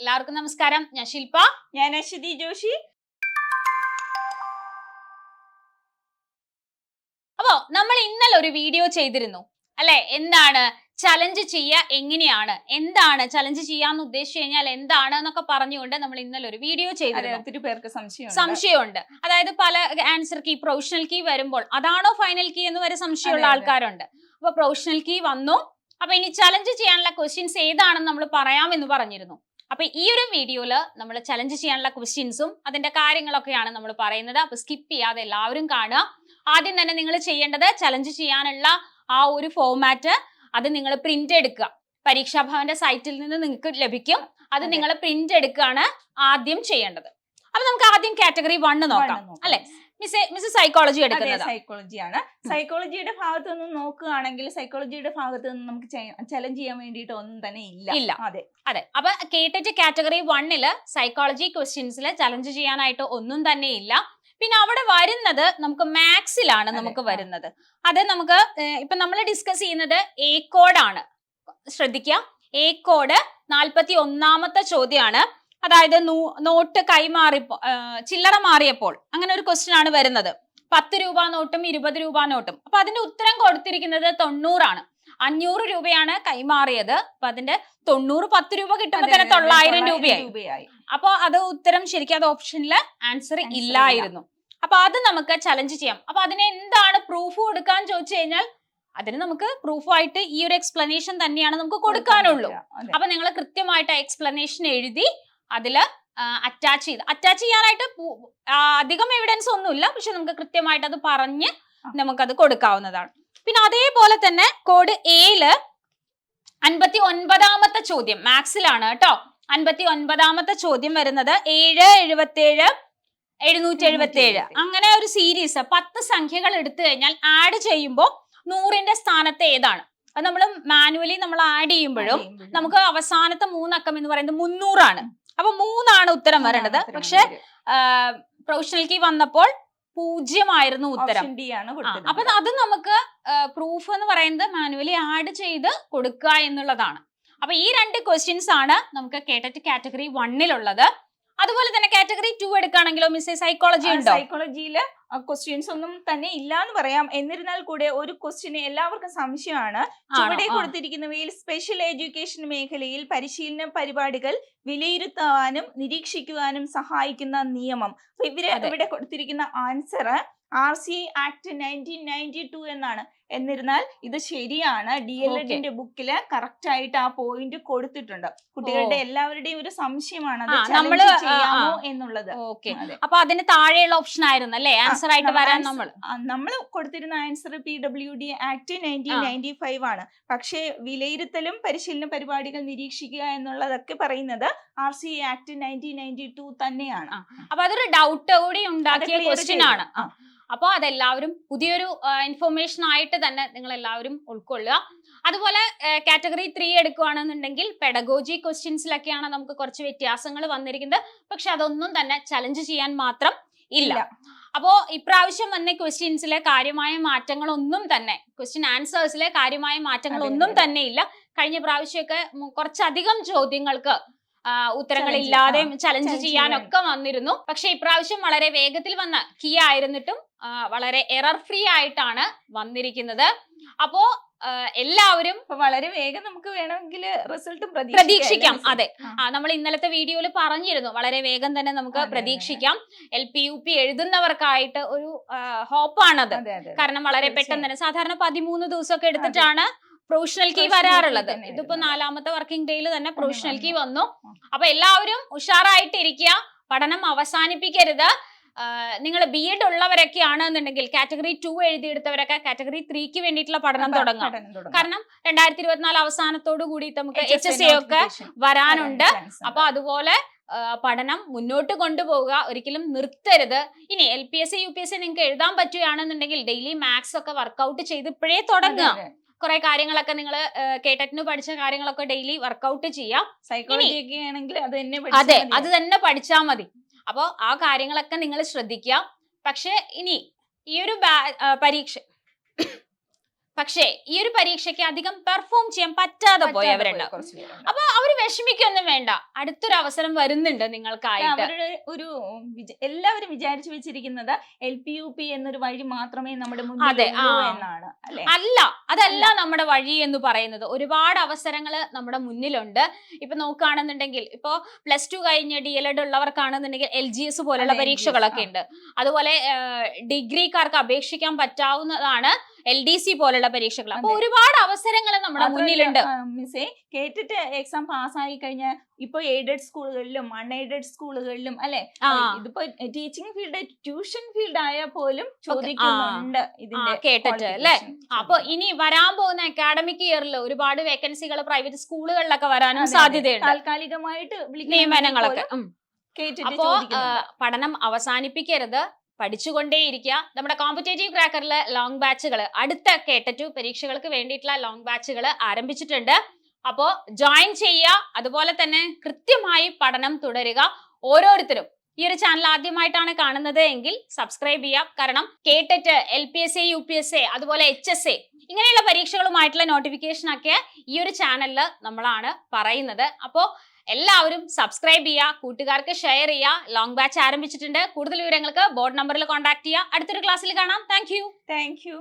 എല്ലാവർക്കും നമസ്കാരം. ഞാൻ ശില്പ ഞാൻ അശ്വതി ജോഷി. അപ്പോ നമ്മൾ ഇന്നലെ ഒരു വീഡിയോ ചെയ്തിരുന്നു. അല്ലെ? എന്താണ് ചലഞ്ച് ചെയ്യുക എങ്ങനെയാണ്? എന്താണ് ചലഞ്ച് ചെയ്യാന്ന് ഉദ്ദേശിച്ചു കഴിഞ്ഞാൽ എന്താണ് എന്നൊക്കെ പറഞ്ഞുകൊണ്ട് നമ്മൾ ഇന്നലെ ഒരു വീഡിയോ ചെയ്തിരുന്നു. ഒത്തിരി പേർക്ക് സംശയം സംശയമുണ്ട്. അതായത് പല ആൻസർ കീ പ്രൊഫഷണൽ കീ വരുമ്പോൾ അതാണോ ഫൈനൽ കീ എന്ന് വരെ സംശയമുള്ള. ആൾക്കാരുണ്ട്. അപ്പൊ പ്രൊഫഷണൽ കീ വന്നു. അപ്പൊ ഇനി ചലഞ്ച് ചെയ്യാനുള്ള ക്വസ്റ്റ്യൻസ് ഏതാണെന്ന് നമ്മൾ പറയാമെന്ന് പറഞ്ഞിരുന്നു. അപ്പൊ ഈ ഒരു വീഡിയോയിൽ നമ്മൾ ചലഞ്ച് ചെയ്യാനുള്ള ക്വസ്റ്റ്യൻസും അതിന്റെ കാര്യങ്ങളൊക്കെയാണ് നമ്മൾ പറയുന്നത്. അപ്പൊ സ്കിപ്പ് ചെയ്യാതെ എല്ലാവരും കാണുക. ആദ്യം തന്നെ നിങ്ങൾ ചെയ്യേണ്ടത് ചലഞ്ച് ചെയ്യാനുള്ള ആ ഒരു ഫോമാറ്റ് അത് നിങ്ങൾ പ്രിന്റ് എടുക്കുക. പരീക്ഷാഭവന്റെ സൈറ്റിൽ നിന്ന് നിങ്ങൾക്ക് ലഭിക്കും. അത് നിങ്ങൾ പ്രിന്റ് എടുക്കുകയാണ് ആദ്യം ചെയ്യേണ്ടത്. അപ്പൊ നമുക്ക് ആദ്യം കാറ്റഗറി വണ്ണ് നോക്കാം. അല്ലെ? മിസ് സൈക്കോളജി എടുക്കുന്നത്. സൈക്കോളജിയാണ് സൈക്കോളജിയുടെ ഭാഗത്ത് നിന്ന് നോക്കുകയാണെങ്കിൽ സൈക്കോളജിയുടെ ഭാഗത്ത് നിന്ന് നമുക്ക് ചലഞ്ച് ചെയ്യാൻ വേണ്ടിയിട്ട് ഒന്നും തന്നെ ഇല്ല. ഇല്ല. അതെ. അതെ. അപ്പൊ കേട്ടിട്ട് കാറ്റഗറി വണ്ണിൽ സൈക്കോളജി ക്വസ്റ്റ്യൻസിൽ ചലഞ്ച് ചെയ്യാനായിട്ട് ഒന്നും തന്നെ ഇല്ല. പിന്നെ അവിടെ വരുന്നത് നമുക്ക് മാത്സിലാണ് നമുക്ക് വരുന്നത്. അത് നമുക്ക് ഇപ്പൊ നമ്മൾ ഡിസ്കസ് ചെയ്യുന്നത് എ കോഡാണ് ശ്രദ്ധിക്കുക എ കോഡ് നാൽപ്പത്തി ഒന്നാമത്തെ ചോദ്യമാണ്. അതായത് നോട്ട് കൈമാറിപ്പോ ചില്ലറ മാറിയപ്പോൾ അങ്ങനെ ഒരു ക്വസ്റ്റ്യൻ ആണ് വരുന്നത്. പത്ത് രൂപ നോട്ടും ഇരുപത് രൂപ നോട്ടും. അപ്പൊ അതിന്റെ ഉത്തരം കൊടുത്തിരിക്കുന്നത് തൊണ്ണൂറാണ്. അഞ്ഞൂറ് രൂപയാണ് കൈമാറിയത്. അപ്പൊ അതിന്റെ തൊണ്ണൂറ് പത്ത് രൂപ കിട്ടുമ്പോൾ തന്നെ തൊള്ളായിരം രൂപയായി. അപ്പൊ അത് ഉത്തരം ശരിക്കും അത് ഓപ്ഷനിൽ ആൻസർ ഇല്ലായിരുന്നു. അപ്പൊ അത് നമുക്ക് ചലഞ്ച് ചെയ്യാം. അപ്പൊ അതിന് എന്താണ് പ്രൂഫ് കൊടുക്കാൻ ചോദിച്ചു കഴിഞ്ഞാൽ അതിന് നമുക്ക് പ്രൂഫായിട്ട് ഈ ഒരു എക്സ്പ്ലനേഷൻ തന്നെയാണ് നമുക്ക് കൊടുക്കാനുള്ളൂ. അപ്പൊ നിങ്ങൾ കൃത്യമായിട്ട് എക്സ്പ്ലനേഷൻ എഴുതി അതിൽ അറ്റാച്ച് ചെയ്ത്. അറ്റാച്ച് ചെയ്യാനായിട്ട് അധികം എവിഡൻസ് ഒന്നുമില്ല. പക്ഷെ നമുക്ക് കൃത്യമായിട്ട് അത് പറഞ്ഞ്. നമുക്കത് കൊടുക്കാവുന്നതാണ്. പിന്നെ അതേപോലെ തന്നെ കോഡ് എയിൽ അൻപത്തി ഒൻപതാമത്തെ ചോദ്യം മാത്സിലാണ് കേട്ടോ. അൻപത്തി ഒൻപതാമത്തെ ചോദ്യം വരുന്നത് ഏഴ് എഴുപത്തേഴ് എഴുന്നൂറ്റി എഴുപത്തി ഏഴ് അങ്ങനെ ഒരു സീരീസ് പത്ത് സംഖ്യകൾ എടുത്തു കഴിഞ്ഞാൽ ആഡ് ചെയ്യുമ്പോൾ നൂറിന്റെ സ്ഥാനത്ത് ഏതാണ്? അത് നമ്മൾ മാനുവലി നമ്മൾ ആഡ് ചെയ്യുമ്പോഴും. നമുക്ക് അവസാനത്തെ മൂന്നക്കം എന്ന് പറയുന്നത് മുന്നൂറാണ്. അപ്പൊ മൂന്നാണ് ഉത്തരം വരേണ്ടത്. പക്ഷെ. പ്രൊഫഷണൽ കീ വന്നപ്പോൾ പൂജ്യമായിരുന്നു ഉത്തരം. ആണ് അപ്പൊ അത് നമുക്ക് പ്രൂഫ് എന്ന് പറയുന്നത് മാനുവലി ആഡ് ചെയ്ത് കൊടുക്കുക എന്നുള്ളതാണ്. അപ്പൊ ഈ രണ്ട് ക്വസ്റ്റ്യൻസ് ആണ് നമുക്ക് കേട്ടറ്റ് കാറ്റഗറി വണ്ണിലുള്ളത് അതുപോലെ തന്നെ കാറ്റഗറി ടു എടുക്കുകയാണെങ്കിലോ മിസ് സൈക്കോളജി ഉണ്ടോ? സൈക്കോളജിയിൽ ക്വസ്റ്റ്യൻസ് ഒന്നും തന്നെ ഇല്ല എന്ന് പറയാം. എന്നിരുന്നാൽ കൂടെ ഒരു ക്വസ്റ്റ്യന് എല്ലാവർക്കും സംശയമാണ്. ചുവടെ. കൊടുത്തിരിക്കുന്നവയിൽ സ്പെഷ്യൽ എഡ്യൂക്കേഷൻ മേഖലയിൽ പരിശീലന പരിപാടികൾ വിലയിരുത്താനും നിരീക്ഷിക്കുവാനും സഹായിക്കുന്ന നിയമം. ഇവർ ഇവിടെ കൊടുത്തിരിക്കുന്ന answer R C act nineteen ninety two എന്നാണ്. എന്നിരുന്നാൽ ഇത് ശരിയാണ്. ഡി എൽ എഡിന്റെ ബുക്കിൽ കറക്റ്റ് ആയിട്ട് ആ പോയിന്റ് കൊടുത്തിട്ടുണ്ട്. കുട്ടികളുടെ എല്ലാവരുടെയും ഒരു സംശയമാണ് നമ്മൾ, ചെയ്യാമോ എന്നുള്ളത്. അപ്പൊ അതിന് താഴെയുള്ള ഓപ്ഷൻ ആയിരുന്നു അല്ലേ? ആൻസർ ആയിട്ട് വരാൻ നമ്മൾ നമ്മൾ കൊടുത്തിരുന്ന answer P W D act nineteen ninety five ആണ്. പക്ഷേ വിലയിരുത്തലും പരിശീലന പരിപാടികൾ നിരീക്ഷിക്കുക എന്നുള്ളതൊക്കെ പറയുന്നത് R C act nineteen ninety two തന്നെയാണ്. അപ്പൊ അതൊരു ഡൗട്ട് കൂടി ഉണ്ടാക്കിയ ക്വസ്റ്റ്യൻ ആണ്. അപ്പോൾ അതെല്ലാവരും പുതിയൊരു ഇൻഫർമേഷൻ ആയിട്ട് തന്നെ നിങ്ങൾ എല്ലാവരും ഉൾക്കൊള്ളുക. അതുപോലെ കാറ്റഗറി ത്രീ എടുക്കുകയാണെന്നുണ്ടെങ്കിൽ പെഡഗോജി ക്വസ്റ്റ്യൻസിലൊക്കെയാണ് നമുക്ക് കുറച്ച് വ്യത്യാസങ്ങൾ വന്നിരിക്കുന്നത്. പക്ഷെ അതൊന്നും തന്നെ ചലഞ്ച് ചെയ്യാൻ മാത്രം ഇല്ല. അപ്പോൾ അപ്പോ ഇപ്രാവശ്യം വന്ന ക്വസ്റ്റ്യൻസിലെ കാര്യമായ മാറ്റങ്ങളൊന്നും തന്നെ ക്വസ്റ്റ്യൻ ആൻസേഴ്സിലെ കാര്യമായ മാറ്റങ്ങളൊന്നും. തന്നെ ഇല്ല. കഴിഞ്ഞ പ്രാവശ്യമൊക്കെ കുറച്ചധികം ചോദ്യങ്ങൾക്ക് ഉത്തരങ്ങളില്ലാതെ ചലഞ്ച് ചെയ്യാനൊക്കെ വന്നിരുന്നു. പക്ഷെ ഇപ്രാവശ്യം വളരെ വേഗത്തിൽ വന്ന കീ ആയിരുന്നിട്ടും വളരെ എറർ ഫ്രീ ആയിട്ടാണ് വന്നിരിക്കുന്നത്. അപ്പോ എല്ലാവരും വളരെ വേഗം നമുക്ക് വേണമെങ്കിൽ റിസൾട്ട് പ്രതീക്ഷിക്കാം. അതെ. ആ. നമ്മൾ ഇന്നലത്തെ വീഡിയോയിൽ പറഞ്ഞിരുന്നു. വളരെ വേഗം തന്നെ നമുക്ക് പ്രതീക്ഷിക്കാം. എൽ പി യു പി എഴുതുന്നവർക്കായിട്ട് ഒരു ഹോപ്പാണത്. കാരണം വളരെ പെട്ടെന്ന് തന്നെ. സാധാരണ പതിമൂന്ന് ദിവസമൊക്കെ എടുത്തിട്ടാണ് പ്രൊഫഷണൽ കീ വരാറുള്ളത്. ഇതിപ്പോ നാലാമത്തെ വർക്കിംഗ് ഡേയിൽ തന്നെ പ്രൊഫഷണൽ കീ. വന്നു. അപ്പൊ എല്ലാവരും ഉഷാറായിട്ടിരിക്കുക. പഠനം അവസാനിപ്പിക്കരുത്. നിങ്ങൾ ബി എഡ് ഉള്ളവരൊക്കെ ആണെന്നുണ്ടെങ്കിൽ കാറ്റഗറി ടു എഴുതിയെടുത്തവരൊക്കെ കാറ്റഗറി ത്രീക്ക് വേണ്ടിയിട്ടുള്ള പഠനം തുടങ്ങാം. കാരണം രണ്ടായിരത്തി ഇരുപത്തിനാല് അവസാനത്തോടു കൂടി നമുക്ക് എച്ച് എസ് എ ഒക്കെ വരാനുണ്ട്. അപ്പൊ അതുപോലെ പഠനം മുന്നോട്ട് കൊണ്ടുപോവുക ഒരിക്കലും നിർത്തരുത്. ഇനി L P S C U P S C നിങ്ങൾക്ക് എഴുതാൻ പറ്റുകയാണെന്നുണ്ടെങ്കിൽ ഡെയിലി മാത്സ് ഒക്കെ വർക്കൗട്ട് ചെയ്ത് ഇപ്പോഴേ തുടങ്ങുക. കുറെ കാര്യങ്ങളൊക്കെ നിങ്ങൾ കേട്ടറ്റിന് പഠിച്ച കാര്യങ്ങളൊക്കെ ഡെയിലി വർക്കൗട്ട് ചെയ്യാം. സൈക്കോളജി ഒക്കെ ആണെങ്കിൽ അത് തന്നെ അതെ അത് തന്നെ പഠിച്ചാൽ മതി. അപ്പോൾ ആ കാര്യങ്ങളൊക്കെ നിങ്ങൾ ശ്രദ്ധിക്കുക. പക്ഷേ ഇനി ഈ ഒരു പരീക്ഷ പക്ഷേ ഈ ഒരു പരീക്ഷയ്ക്ക് അധികം പെർഫോം ചെയ്യാൻ പറ്റാതെ പോയവരുണ്ട്. അപ്പൊ അവർ വിഷമിക്കൊന്നും വേണ്ട. അടുത്തൊരു അവസരം വരുന്നുണ്ട് നിങ്ങൾക്കായിട്ട്. അവരുടെ ഒരു എല്ലാവരും വിചാരിച്ചു വെച്ചിരിക്കുന്നത് എൽ പി യു പി എന്നൊരു വഴി മാത്രമേ നമ്മുടെ അതെ, എന്നാണ് അല്ലെ? അല്ല അതല്ല നമ്മുടെ വഴി എന്ന് പറയുന്നത്. ഒരുപാട് അവസരങ്ങൾ നമ്മുടെ മുന്നിലുണ്ട്. ഇപ്പൊ നോക്കുകയാണെന്നുണ്ടെങ്കിൽ ഇപ്പൊ പ്ലസ് ടു കഴിഞ്ഞ് ഡി എൽ എഡ് ഉള്ളവർക്കാണെന്നുണ്ടെങ്കിൽ എൽ ജി എസ് പോലുള്ള പരീക്ഷകളൊക്കെ ഉണ്ട്. അതുപോലെ ഡിഗ്രിക്കാർക്ക് അപേക്ഷിക്കാൻ പറ്റാവുന്നതാണ് എൽ ഡി സി പോലുള്ള പരീക്ഷകൾ അപ്പൊ ഒരുപാട് അവസരങ്ങൾ നമ്മുടെ മുന്നിലുണ്ട്. മിസ്സേ കേട്ടിട്ട് എക്സാം പാസ്സായി കഴിഞ്ഞാൽ ഇപ്പൊ എയ്ഡഡ് സ്കൂളുകളിലും അൺ എയ്ഡഡ് സ്കൂളുകളിലും അല്ലെ ഇതിപ്പോ ടീച്ചിങ് ഫീൽഡ് ട്യൂഷൻ ഫീൽഡ് ആയാൽ പോലും ചോദിക്കുന്നുണ്ട് ഇതിന്റെ കേട്ടിട്ട് അല്ലെ. അപ്പൊ ഇനി വരാൻ പോകുന്ന അക്കാഡമിക് ഇയറിൽ ഒരുപാട് വേക്കൻസികൾ പ്രൈവറ്റ് സ്കൂളുകളിലൊക്കെ വരാനും. സാധ്യതയുണ്ട്. താൽക്കാലികമായിട്ട് നിയമനങ്ങളൊക്കെ. അപ്പോ പഠനം അവസാനിപ്പിക്കരുത്. പഠിച്ചുകൊണ്ടേയിരിക്കുക. നമ്മുടെ കോമ്പറ്റേറ്റീവ് ക്രാക്കറിലെ ലോങ് ബാച്ചുകൾ അടുത്ത കേട്ടറ്റു പരീക്ഷകൾക്ക് വേണ്ടിയിട്ടുള്ള ലോങ് ബാച്ചുകൾ ആരംഭിച്ചിട്ടുണ്ട്. അപ്പോൾ ജോയിൻ ചെയ്യുക അതുപോലെ തന്നെ കൃത്യമായി പഠനം തുടരുക ഓരോരുത്തരും. ഈ ഒരു ചാനൽ ആദ്യമായിട്ടാണ് കാണുന്നത് എങ്കിൽ സബ്സ്ക്രൈബ് ചെയ്യാം കാരണം കേട്ടറ്റ് L P S A U P S A അതുപോലെ എച്ച് എസ് എ ഇങ്ങനെയുള്ള പരീക്ഷകളുമായിട്ടുള്ള നോട്ടിഫിക്കേഷൻ ഒക്കെ ഈ ഒരു ചാനലിൽ നമ്മളാണ് പറയുന്നത്. അപ്പോൾ എല്ലാവരും സബ്സ്ക്രൈബ് ചെയ്യുക കൂട്ടുകാർക്ക് ഷെയർ ചെയ്യുക. ലോങ് ബാച്ച് ആരംഭിച്ചിട്ടുണ്ട്. കൂടുതൽ വിവരങ്ങൾക്ക് ബോർഡ് നമ്പറിൽ കോൺടാക്ട് ചെയ്യുക. അടുത്തൊരു ക്ലാസ്സിൽ കാണാം. Thank thank you